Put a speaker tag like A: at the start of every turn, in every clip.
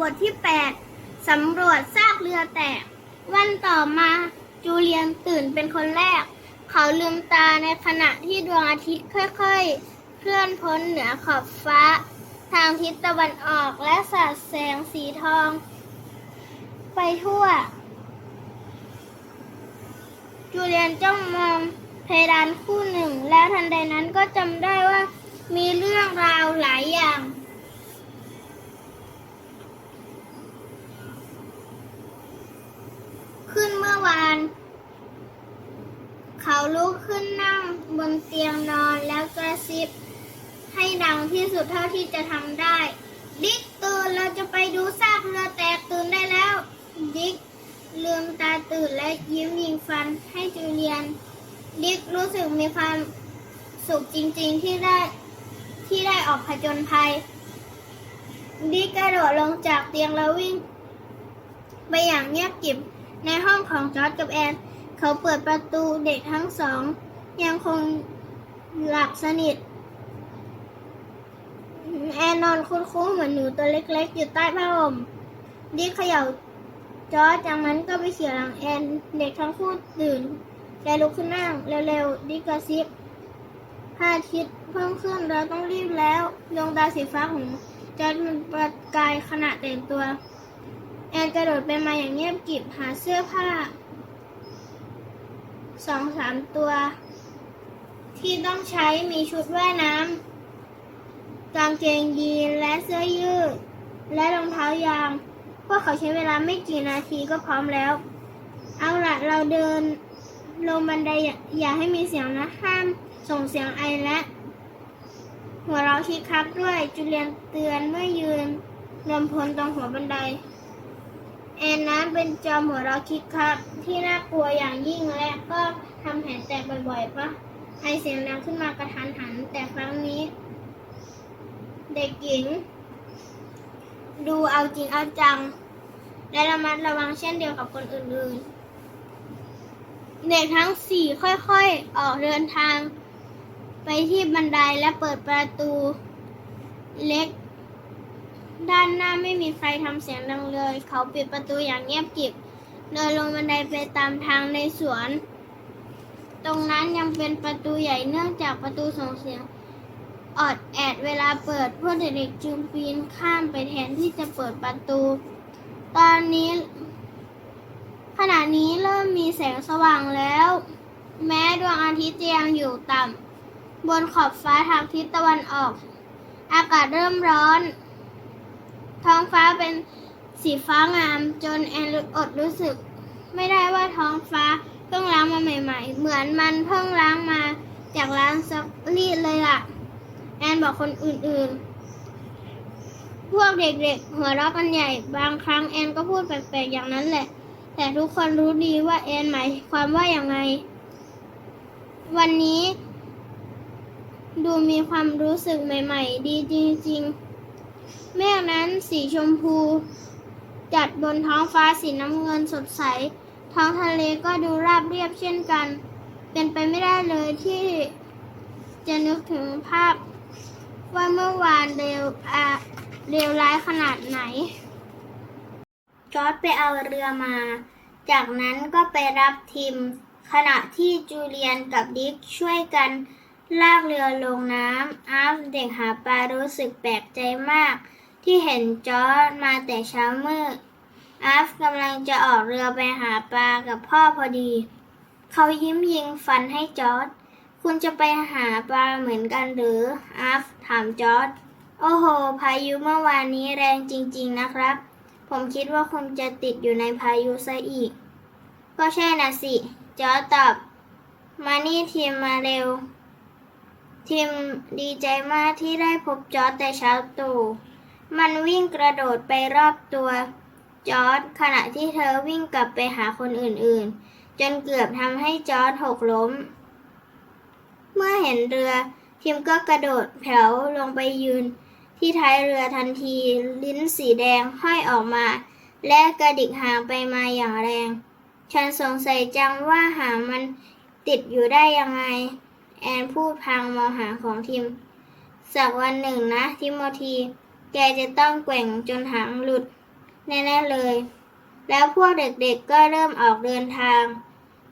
A: บทที่ 8 สำรวจซากเรือแตก วันต่อมาจูเลียนตื่นเป็นคนแรก เขาลืมตาในขณะที่ดวงอาทิตย์ค่อยๆ เคลื่อนพ้นเหนือขอบฟ้า ทางทิศตะวันออกและสาดแสงสีทอง ไปทั่ว จูเลียนจ้องมองเพดานคู่หนึ่ง แล้วทันใดนั้นก็จำได้ว่ามีเรื่องราวหลายอย่าง ขึ้นเมื่อวาน เขาลุกขึ้นนั่งบนเตียงนอนแล้วกระซิบ ให้ดังที่สุดเท่าที่จะทำได้ดิกตื่นเราจะไปดูซากเรือแตกตื่นได้แล้วดิกลืมตาตื่นและยิ้มยิงฟันให้จูเลียน ดิกรู้สึกมีความสุขจริงๆที่ได้ที่ได้ออกผจญภัย ดิกกระโดดลงจากเตียงแล้ววิ่ง ไปอย่างเงียบกริบ ในห้องของจอร์ดกับแอน เขาเปิดประตูเด็กทั้งสอง ยังคงหลับสนิท แอนนอนคุ้นๆเหมือนหนูตัวเล็กๆ อยู่ใต้ผ้าห่มดิกเขย่าจอร์จจากนั้นก็ไปเขี่ยหลังแอน เด็กทั้งคู่ตื่นแกลุกขึ้นนั่งเร็วๆดิกกระซิบพระอาทิตย์เพิ่มขึ้นเราต้องรีบแล้วดวงตาสีฟ้าของจอร์จมันประกายขณะแต่งตัว แอนกระโดดไปมาอย่างเงียบกริบหาเสื้อผ้าสองสามตัว ที่ต้องใช้มีชุดว่ายน้ำกางเกงยีนและเสื้อยืด และรองเท้ายาง พวกเขาใช้เวลาไม่กี่นาทีก็พร้อมแล้ว เอาละเราเดินลงบันไดอย่าให้มีเสียงนะห้ามส่งเสียงไอและ หัวเราะคิกคักด้วยจูเลียนเตือนเมื่อยืนรวมพลตรงหัวบันได แอนนั้นเป็นจอมหัวเราะคิกคักที่น่ากลัวอย่างยิ่งและก็ทำแผนแตกบ่อยๆปะไอเสียงดังขึ้นมากระทันหัน แต่ครั้งนี้ เด็กหญิง ดูเอาจริงเอาจัง และระมัดระวังเช่นเดียวกับคนอื่นๆ เด็กทั้งสี่ค่อยๆ ออกเดินทาง ไปที่บันไดและเปิดประตู เล็ก ด้านหน้าไม่มีใครทำเสียงดังเลย เขาปิดประตูอย่างเงียบกริบ เดินลงบันไดไปตามทางในสวน ตรงนั้นยังเป็นประตูใหญ่เนื่องจากประตูส่งเสียงออดแอดเวลาเปิดพวกเด็กๆจึงปีนข้ามไปแทนที่จะเปิดประตู ตอนนี้ ขณะนี้เริ่มมีแสงสว่างแล้ว แม้ดวงอาทิตย์ยังอยู่ต่ำบนขอบฟ้าทางทิศตะวันออก อากาศเริ่มร้อน ท้องฟ้าเป็นสีฟ้างาม จนแอนอดรู้สึก ไม่ได้ว่าท้องฟ้าเพิ่งล้างมาใหม่ ๆ เหมือนมันเพิ่งล้างมาจากร้านซักรีดเลยล่ะ แอนบอกคนอื่นๆ พวกเด็กๆ หัวเราะกันใหญ่ บางครั้งแอนก็พูดแปลกๆอย่างนั้นแหละ แต่ทุกคนรู้ดีว่าแอนหมายความว่าอย่างไง วันนี้ ดูมีความรู้สึกใหม่ ๆ ดีจริง ๆ เมฆนั้นสีชมพู จัดบนท้องฟ้าสีน้ำเงินสดใส ท้องทะเลก็ดูราบเรียบเช่นกัน เป็นไปไม่ได้เลยที่จะนึกถึงภาพ ว่าเมื่อวานเร็วอาเร็วร้ายขนาดไหน จอร์ดไปเอาเรือมา จากนั้นก็ไปรับทิม ขณะที่จูเลียนกับดิกช่วยกัน ลากเรือลงน้ำอาร์ฟเด็กหาปลารู้สึกแปลกใจมาก ที่เห็นจอร์ดมาแต่เช้ามืดอาร์ฟกำลังจะออกเรือไปหาปลากับพ่อพอดี เขายิ้มยิงฟันให้จอร์ดคุณจะไปหาปลาเหมือนกันหรืออาร์ฟถามจอร์ดโอ้โห พายุเมื่อวานนี้แรงจริง ๆนะครับ ผมคิดว่าคุณจะติดอยู่ในพายุซะอีก ก็ใช่น่ะสิ จอร์ดตอบ มานี่ทีมมาเร็ว ทีมดีใจมากที่ได้พบจอร์ดแต่เช้าตรู่มันวิ่งกระโดดไปรอบตัวจอร์ดขณะที่เธอวิ่งกลับไปหาคนอื่นๆ จนเกือบทำให้จอร์ดหกล้ม เมื่อเห็นเรือทีมก็กระโดดแผ่วลงไปยืน ที่ท้ายเรือทันที ลิ้นสีแดงห้อยออกมา และกระดิกหางไปมาอย่างแรง ฉันสงสัยจังว่าหางมันติดอยู่ได้ยังไง แอนพูดพางมองหางของทีมสักวันหนึ่งนะทิโมธี แกจะต้องแกว่งจนหางหลุด แน่ๆเลย แล้วพวกเด็กๆก็เริ่มออกเดินทาง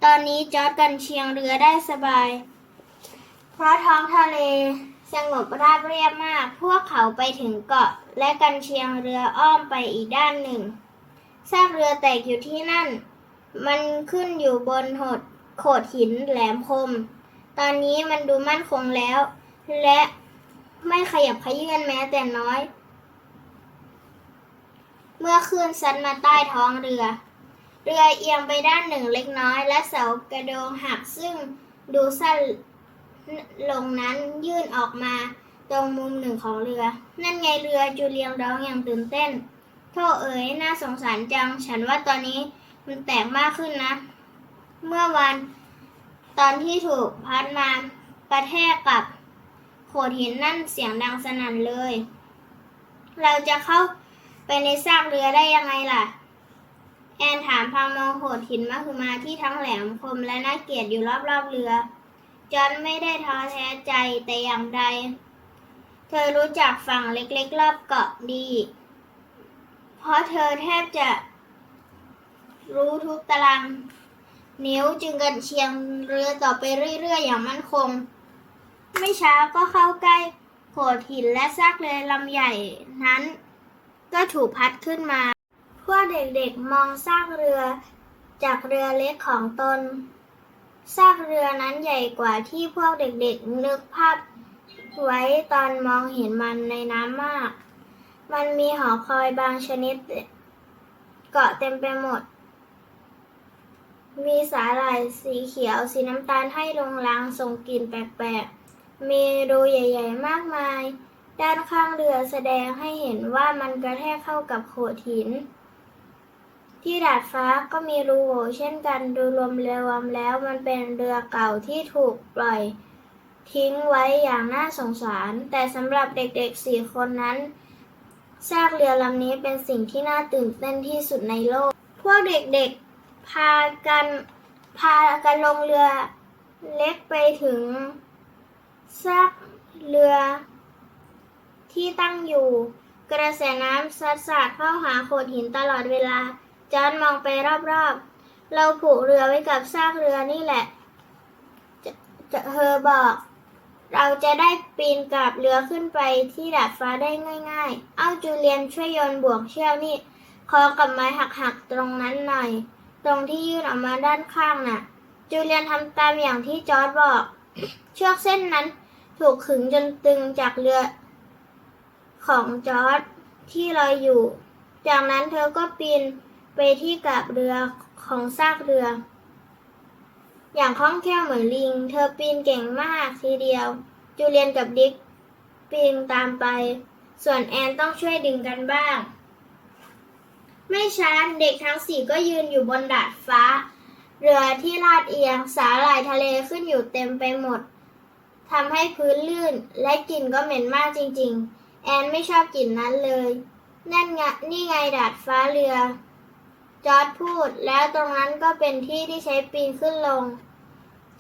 A: ตอนนี้จอร์ดกันเชียงเรือได้สบาย เพราะท้องทะเลสงบราบเรียบมาก พวกเขาไปถึงเกาะและกันเชียงเรืออ้อมไปอีกด้านหนึ่ง ซากเรือแตกอยู่ที่นั่น มันขึ้นอยู่บนหดโขดหินแหลมคม ตอนนี้มันดูมั่นคงแล้ว และไม่ขยับขยื่นแม้แต่น้อย เมื่อคลื่นซัดมาใต้ท้องเรือ เรือเอียงไปด้านหนึ่งเล็กน้อย และเสากระโดงหักซึ่งดูสั้นลงนั้นยื่นออกมาตรงมุมหนึ่งของเรือ นั่นไงเรือจูเลียงร้องอย่างตื่นเต้นโธ่เอ๋ยน่าสงสารจัง ฉันว่าตอนนี้มันแตกมากขึ้นนะ เมื่อวัน ตอนที่ถูกพัดมากระแทกกับโขดหินนั่นเสียงดังสนั่นเลย เราจะเข้าไปในซากเรือได้ยังไงล่ะ แอนถามพางมองโขดหินมหึมาที่ทั้งแหลมคมและน่าเกลียดอยู่รอบๆเรือ จอห์นไม่ได้ท้อแท้ใจแต่อย่างใด เธอรู้จักฝั่งเล็กๆ รอบเกาะดี เพราะเธอแทบจะรู้ทุกตาราง นิ้วจึงกันเชียงเรือต่อไปเรื่อยๆ อย่างมั่นคง ไม่ช้าก็เข้าใกล้โขดหินและซากเรือลำใหญ่นั้น ก็ถูกพัดขึ้นมา พวกเด็กๆมองซากเรือจากเรือเล็กของตน ซากเรือนั้นใหญ่กว่าที่พวกเด็กๆนึกภาพไว้ตอนมองเห็นมันในน้ำมาก มันมีหอคอยบางชนิด เกาะเต็มไปหมด มีสาหร่ายสีเขียวสีน้ำตาลให้ลงลางส่งกลิ่นแปลกๆ มีรูใหญ่ๆ มากมาย ด้านข้างเรือแสดงให้เห็นว่ามันกระแทกเข้ากับโขดหิน ที่ดาดฟ้าก็มีรูโหว่เช่นกันดูรวมรวมแล้วมันเป็นเรือเก่าที่ถูกปล่อย ทิ้งไว้อย่างน่าสงสาร แต่สำหรับเด็กๆสี่คนนั้นซากเรือลำนี้เป็นสิ่งที่น่าตื่นเต้นที่สุดในโลก พวกเด็กๆ พากันพากันลงเรือเล็กไปถึงซากเรือที่ตั้งอยู่ กระแสน้ำซัดสาดเข้าหาโขดหินตลอดเวลาจอนมองไปรอบๆ เราผูกเรือไว้กับซากเรือนี่แหละจะเธอบอก เราจะได้ปีนกับเรือขึ้นไปที่ดาดฟ้าได้ง่ายๆ เอ้าจูเลียนช่วยโยนบ่วงเชือกนี่คอกับไม้หักๆตรงนั้นหน่อย ตรงที่ยื่นออกมาด้านข้างน่ะ จูเลียนทำตามอย่างที่จอร์ดบอก เชือกเส้นนั้นถูกขึงจนตึงจากเรือ ของจอร์ดที่ลอยอยู่ จากนั้นเธอก็ปีนไปที่กับเรือของซากเรือ อย่างคล่องแคล่วเหมือนลิง เธอปีนเก่งมากทีเดียว จูเลียนกับดิกปีนตามไป ส่วนแอนต้องช่วยดึงกันบ้าง ไม่ช้าเด็กทั้งสี่ก็ยืนอยู่บนดาดฟ้า เรือที่ลาดเอียง สาหร่ายทะเลขึ้นอยู่เต็มไปหมดทำให้พื้นลื่นและกลิ่นก็เหม็นมากจริง ๆ แอนไม่ชอบกลิ่นนั้นเลย นั่นไงนี่ไงดาดฟ้าเรือ จอร์ดพูด แล้วตรงนั้นก็เป็นที่ที่ใช้ปีนขึ้นลง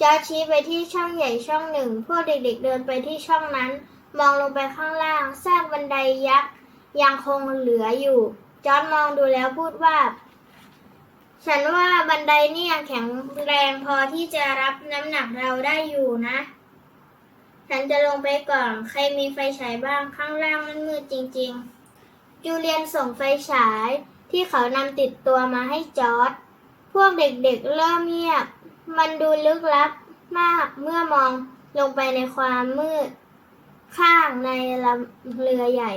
A: จอร์ดชี้ไปที่ช่องใหญ่ช่องหนึ่ง พวกเด็กๆเดินไปที่ช่องนั้น มองลงไปข้างล่าง ซากบันไดยักษ์ยังคงเหลืออยู่ จอร์ดมองดูแล้วพูดว่า ฉันว่าบันไดนี่ยแข็งแรงพอที่จะรับน้ำหนักเราได้อยู่นะ ฉันจะลงไปก่อน ใครมีไฟฉายบ้างข้างล่างมันมืดจริง ๆ จูเลียนส่งไฟฉายที่เขานำติดตัวมาให้จอร์ดพวกเด็กๆเริ่มเงียบ มันดูลึกลับมากเมื่อมองลงไปในความมืด ข้างในลำเรือใหญ่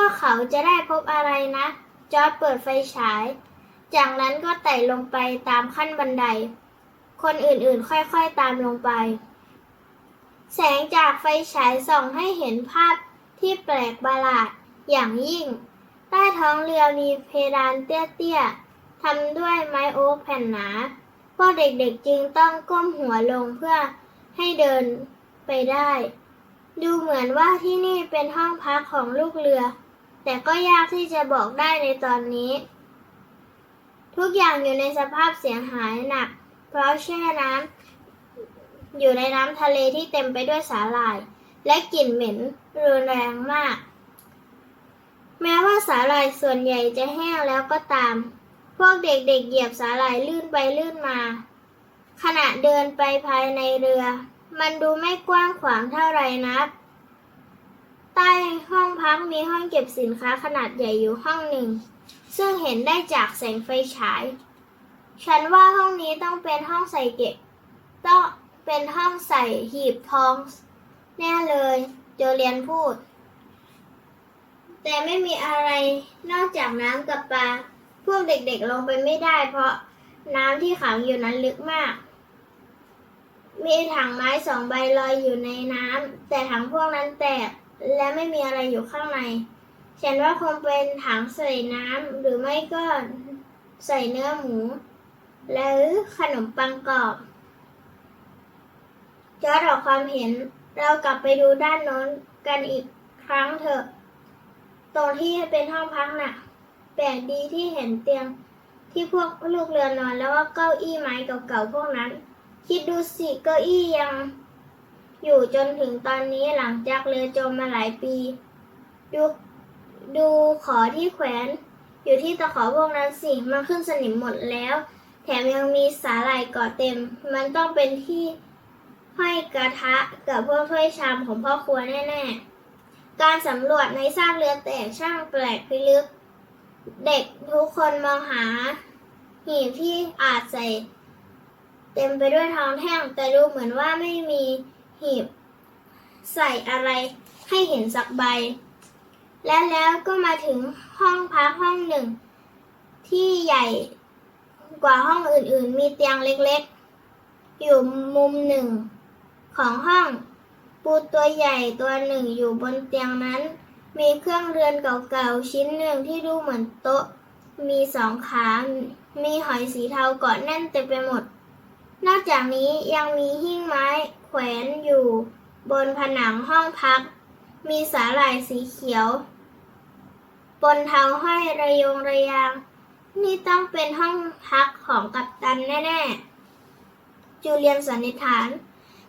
A: วกเขาจะได้พบอะไรนะ จอร์ดเปิดไฟฉาย จากนั้นก็ไต่ลงไปตามขั้นบันได คนอื่นๆ ค่อยๆตามลงไป แสงจากไฟฉายส่องให้เห็นภาพที่แปลกประหลาดอย่างยิ่ง ใต้ท้องเรือมีเพดานเตี้ยๆทำด้วยไม้โอ๊กแผ่นหนาพวกเด็กๆจึงต้องก้มหัวลงเพื่อให้เดินไปได้ ดูเหมือนว่าที่นี่เป็นห้องพักของลูกเรือ แต่ก็ยากที่จะบอกได้ในตอนนี้ ทุกอย่างอยู่ในสภาพเสียหายหนัก เพราะแช่น้ำอยู่ในน้ำทะเลที่เต็มไปด้วยสาหร่าย และกลิ่นเหม็นรุนแรงมาก แม้ว่าสาหร่ายส่วนใหญ่จะแห้งแล้วก็ตาม พวกเด็กๆเหยียบสาหร่ายลื่นไปลื่นมา ขณะเดินไปภายในเรือ มันดูไม่กว้างขวางเท่าไรนัก ใต้ห้องพักมีห้องเก็บสินค้าขนาดใหญ่อยู่ห้องหนึ่ง ซึ่งเห็นได้จากแสงไฟฉาย ฉันว่าห้องนี้ต้องเป็นห้องใส่เก็บ ต้องเป็นห้องใส่หีบทอง แน่เลย โจเลียนพูด แต่ไม่มีอะไรนอกจากน้ำกับปลา พวกเด็กๆลงไปไม่ได้ เพราะน้ำที่ขังอยู่นั้นลึกมากมีถังไม้สองใบลอยอยู่ในน้ำแต่ถังพวกนั้นแตก และไม่มีอะไรอยู่ข้างในฉันว่าคงเป็นถังใส่น้ำหรือไม่ก็ใส่เนื้อหมู หรือขนมปังกรอบจอร์ดออกความเห็นเรากลับไปดูด้านโน้นกันอีกครั้งเถอะ ตรงที่เป็นห้องพักน่ะ แปลกดีที่เห็นเตียงที่พวกลูกเรือนนอนแล้วก็เก้าอี้ไม้เก่าๆพวกนั้น คิดดูสิเก้าอี้ยัง อยู่จนถึงตอนนี้หลังจากเรือจมมาหลายปีดูดูขอที่แขวน อยู่ที่ตะขอพวกนั้นสิมันขึ้นสนิมหมดแล้ว แถมยังมีสาหร่ายเกาะเต็ม มันต้องเป็นที่ห้อยกระทะกับพวกถ้วยชามของพ่อครัวแน่ๆ การสำรวจในซากเรือแตกช่างแปลกพิลึก เด็กทุกคนมองหา หีบที่อาจใส่ เต็มไปด้วยทองแท่งแต่ดูเหมือนว่าไม่มี หีบ ใส่อะไรให้เห็นสักใบ และแล้วก็มาถึงห้องพักห้องหนึ่ง ที่ใหญ่กว่าห้องอื่นๆ มีเตียงเล็กๆ อยู่มุมหนึ่งของห้อง ปูตัวใหญ่ตัวหนึ่งอยู่บนเตียงนั้น มีเครื่องเรือนเก่าๆ ชิ้นหนึ่งที่ดูเหมือนโต๊ะ มีสองขา มีหอยสีเทาเกาะแน่นเต็มไปหมด นอกจากนี้ยังมีหิ้งไม้ แขวนอยู่บนผนังห้องพัก มีสาหร่ายสีเขียว บนเท้าห้อยระยงระยาง นี่ต้องเป็นห้องพักของกัปตันแน่ๆ จูเลียนสันนิษฐาน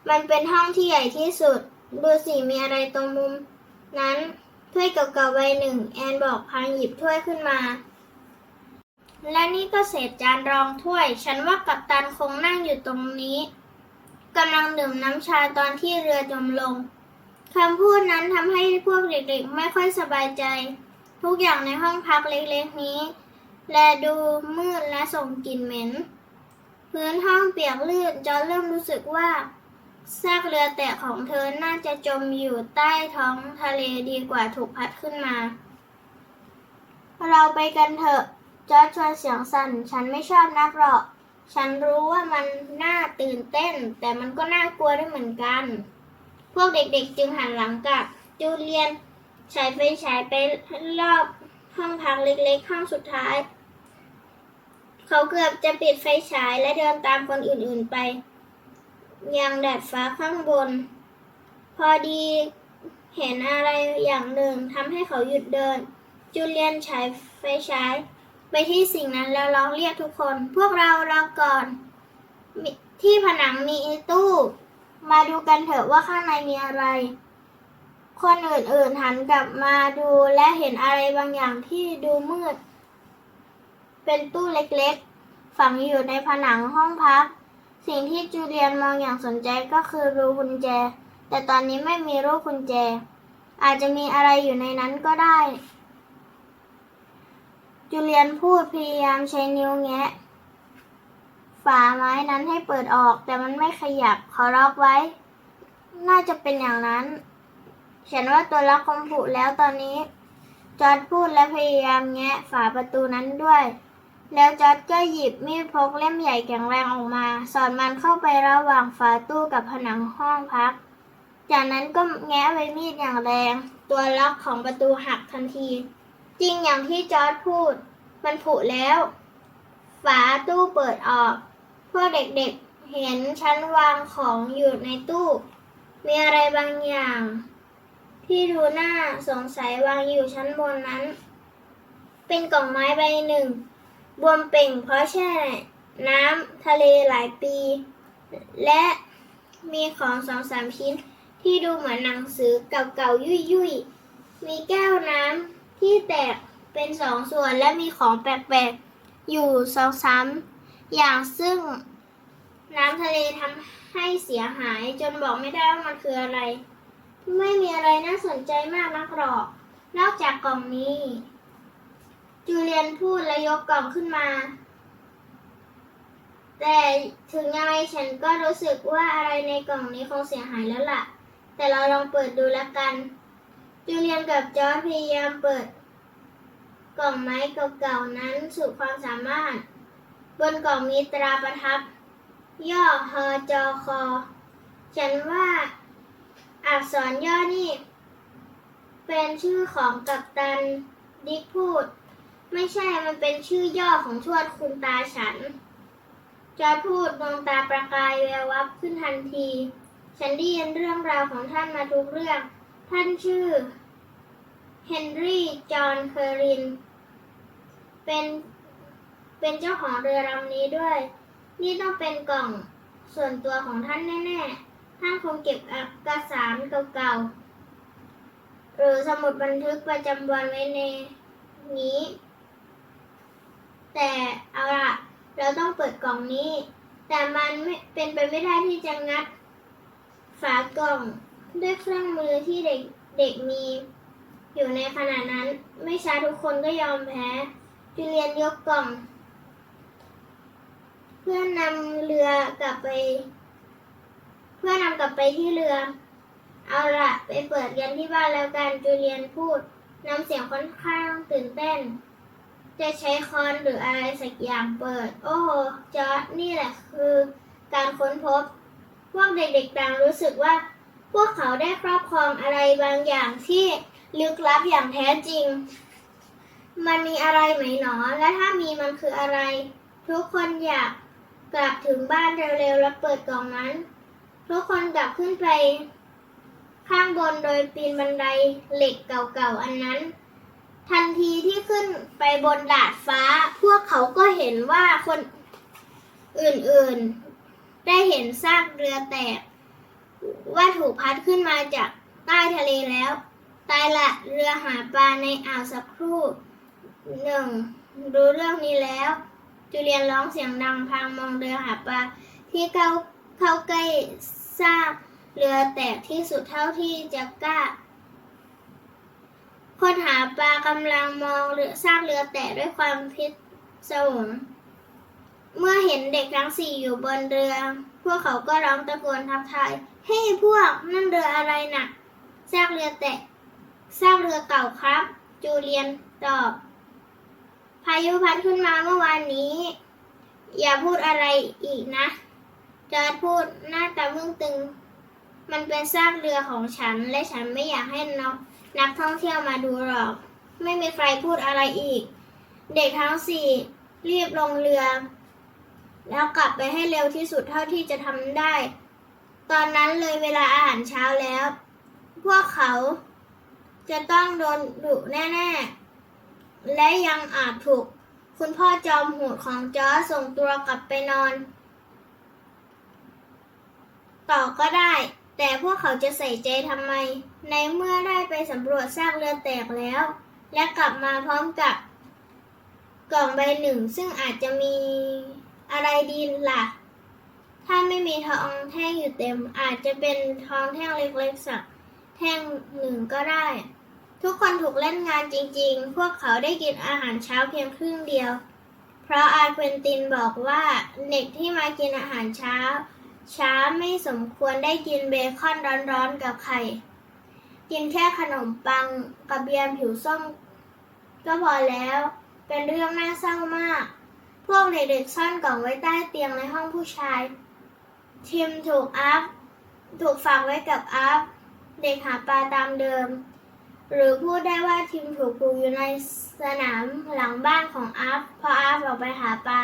A: มันเป็นห้องที่ใหญ่ที่สุด ดูสิมีอะไรตรงมุม นั้นถ้วยเก่าๆใบหนึ่ง แอนบอกพางหยิบถ้วยขึ้นมา และนี่ก็เศษจานรองถ้วย ฉันว่ากัปตันคงนั่งอยู่ตรงนี้ กำลังดื่มน้ำชาตอนที่เรือจมลงคำพูดนั้นทำให้พวกเด็กๆ ไม่ค่อยสบายใจ ทุกอย่างในห้องพักเล็กๆนี้ และดูมืดและส่งกลิ่นเหม็น พื้นห้องเปียกลื่นจอเริ่มรู้สึกว่าซากเรือแตกของเธอน่าจะจมอยู่ใต้ท้องทะเลดีกว่าถูกพัดขึ้นมา เราไปกันเถอะ จอร์จชวนเสียงสั่น ฉันไม่ชอบนักหรอก ฉันรู้ว่ามันน่าตื่นเต้น แต่มันก็น่ากลัวด้วยเหมือนกัน พวกเด็กๆจึงหันหลังกลับ จูเลียนฉายไฟฉายไปรอบห้องพักเล็กๆ ห้องสุดท้าย เขาเกือบจะปิดไฟฉายและเดินตามคนอื่นๆไป ยังแดดฟ้าข้างบน พอดีเห็นอะไรอย่างหนึ่งทำให้เขาหยุดเดิน จูเลียนฉายไฟฉาย ไปที่สิ่งนั้นแล้วร้องเรียกทุกคน พวกเรารอก่อน ที่ผนังมีตู้ มาดูกันเถอะว่าข้างในมีอะไร คนอื่นๆหันกลับมาดูและเห็นอะไรบางอย่างที่ดูมืด เป็นตู้เล็กๆ ฝังอยู่ในผนังห้องพัก สิ่งที่จูเลียนมองอย่างสนใจก็คือรูกุญแจ แต่ตอนนี้ไม่มีรูกุญแจ อาจจะมีอะไรอยู่ในนั้นก็ได้ จูเลียนพูดพยายามใช้นิ้วแงะ ฝาไม้นั้นให้เปิดออก แต่มันไม่ขยับเขาล็อกไว้ น่าจะเป็นอย่างนั้น ฉันว่าตัวล็อกคงผุแล้วตอนนี้ จอร์ดพูดและพยายามแงะฝาประตูนั้นด้วย แล้วจอร์ดก็หยิบมีดพกเล่มใหญ่แข็งแรงออกมา สอดมันเข้าไประหว่างฝาตู้กับผนังห้องพัก จากนั้นก็แงะใบมีดอย่างแรง ตัวล็อกของประตูหักทันที จริงอย่างที่จอร์ดพูด มันผุแล้ว ฝาตู้เปิดออก พวกเด็กๆเห็นชั้นวางของอยู่ในตู้ มีอะไรบางอย่าง ที่ดูน่าสงสัยวางอยู่ชั้นบนนั้น เป็นกล่องไม้ใบหนึ่ง บวมเป่งเพราะแช่น้ำทะเลหลายปี และมีของสองสามชิ้นที่ดูเหมือนหนังสือเก่าๆ ยุ่ยๆ มีแก้วน้ำ ที่แตกเป็นสองส่วนและมีของแปลกๆ อยู่สองซ้ำอย่างซึ่งน้ำทะเลทำให้เสียหายจนบอกไม่ได้ว่ามันคืออะไร ไม่มีอะไรน่าสนใจมากนักหรอก นอกจากกล่องนี้ จูเลียนพูดและยกกล่องขึ้นมา แต่ถึงยังไงฉันก็รู้สึกว่าอะไรในกล่องนี้คงเสียหายแล้วล่ะ แต่เราลองเปิดดูแล้วกัน จูเลียนกับจอร์จพยายามเปิด กล่องไม้เก่าๆนั้นสุดความสามารถ บนกล่องมีตราประทับ ย่อฮอจอคอ ฉันว่าอักษรย่อนี่ เป็นชื่อของกัปตันดิกพูด ไม่ใช่มันเป็นชื่อย่อของทวดคุณตาฉัน จอร์จพูดดวงตาประกายแวววับขึ้นทันที ฉันได้ยินเรื่องราวของท่านมาทุกเรื่อง ท่านชื่อ เฮนรี่ จอห์น เคอริน เป็น เป็นเจ้าของเรือลำนี้ด้วย นี่ต้องเป็นกล่องส่วนตัวของท่านแน่ๆ ท่านคงเก็บเอกสารเก่าๆ หรือสมุดบันทึกประจำวันไว้ในนี้ แต่เอาล่ะ เราต้องเปิดกล่องนี้ แต่มันไม่เป็นไปไม่ได้ที่จะงัด ฝากล่อง ด้วยเครื่องมือที่เด็กเด็กมีอยู่ในขณะนั้น ไม่ช้าทุกคนก็ยอมแพ้จูเลียนยกกล่อง เพื่อนำเรือกลับไป เพื่อนำกลับไปที่เรือ เอาละไปเปิดกันที่บ้านแล้วกันจูเลียนพูดน้ำเสียงค่อนข้างตื่นเต้น จะใช้คอนหรืออะไรสักอย่างเปิด โอ้โหจอร์ดนี่แหละคือการค้นพบ พวกเด็กๆต่างรู้สึกว่า วกเขาได้ครอบครองอะไรบางอย่างที่ลึกลับอย่างแท้จริง มันมีอะไรไหมหนอ และถ้ามีมันคืออะไร ทุกคนอยากกลับถึงบ้านเร็วๆและเปิดกล่องนั้น ทุกคนกลับขึ้นไป ข้างบนโดยปีนบันไดเหล็กเก่าๆอันนั้น ทันทีที่ขึ้นไปบนดาดฟ้า พวกเขาก็เห็นว่าคนอื่นๆ ได้เห็นซากเรือแตก ว่าถูกพัดขึ้นมาจากใต้ทะเลแล้ว ตายละเรือหาปลาในอ่าวสักครู่หนึ่งรู้เรื่องนี้แล้ว จูเลียนร้องเสียงดังพางมองเรือหาปลาที่เข้าเข้าใกล้ซากเรือแตกที่สุดเท่าที่จะกล้าคนหาปลากำลังมองเรือซากเรือแตกด้วยความพิศวงเมื่อเห็นเด็กทั้งสี่อยู่บนเรือ พวกเขาก็ร้องตะโกนทักทาย เฮ้พวกนั่นเรืออะไรน่ะซากเรือแตกซากเรือเก่าครับ จูเลียนตอบ พายุพัดขึ้นมาเมื่อวานนี้ อย่าพูดอะไรอีกนะจอร์ดพูดหน้าตามึงตึง มันเป็นซากเรือของฉัน และฉันไม่อยากให้นักนักท่องเที่ยวมาดูหรอก ไม่มีใครพูดอะไรอีก เด็กทั้งสี่รีบลงเรือ แล้วกลับไปให้เร็วที่สุดเท่าที่จะทำได้ ตอนนั้นเลยเวลาอาหารเช้าแล้ว พวกเขาจะต้องโดนดุแน่ๆ และยังอาจถูก คุณพ่อจอมโหดของจอร์ส่งตัวกลับไปนอน ต่อก็ได้ แต่พวกเขาจะใส่ใจทำไม ในเมื่อได้ไปสำรวจซากเรือแตกแล้ว และกลับมาพร้อมกับกล่องใบหนึ่งซึ่งอาจจะมีอะไรดีล่ะ ถ้าไม่มีทองแท่งอยู่เต็ม อาจจะเป็นทองแท่งเล็กๆสักแท่งหนึ่งก็ได้ ทุกคนถูกเล่นงานจริงๆ พวกเขาได้กินอาหารเช้าเพียงครึ่งเดียว เพราะอาเควินตินบอกว่าเด็กที่มากินอาหารเช้า ช้าไม่สมควรได้กินเบคอนร้อนๆกับไข่ กินแค่ขนมปังกับเบียร์ผิวส้มก็พอแล้ว เป็นเรื่องน่าเศร้ามาก พวกเด็กๆซ่อนกล่องไว้ใต้เตียงในห้องผู้ชาย ทิมถูกอัพถูกฝากไว้กับอัพเด็กหาปลาตามเดิม หรือพูดได้ว่าทิมถูกปลูกอยู่ในสนามหลังบ้านของอัพพออัพออกไปหาปลา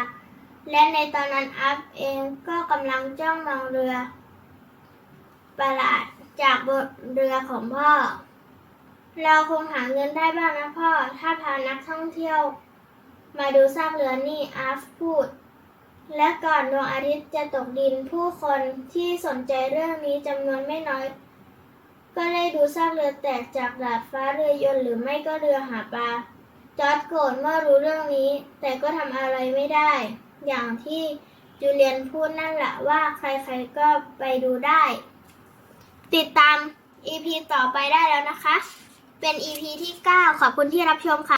A: และในตอนนั้นอัพเองก็กำลังจ้องมองเรือ ประหลาดจากบนเรือของพ่อ เราคงหาเงินได้บ้างนะพ่อ ถ้าพานักท่องเที่ยว มาดูซากเรือนี่อาฟพูด และก่อนดวงอาทิตย์จะตกดินผู้คนที่สนใจเรื่องนี้จำนวนไม่น้อย ก็ได้ดูซากเรือแตกจากดาดฟ้าเรือยนต์หรือไม่ก็เรือหาปลาจอร์ดโกรธเมื่อรู้เรื่องนี้ แต่ก็ทำอะไรไม่ได้ อย่างที่จูเลียนพูดนั่นแหละว่าใครๆก็ไปดูได้ ติดตาม EP ต่อไปได้แล้วนะคะ เป็น EP ที่ 9 ขอบคุณที่รับชมค่ะ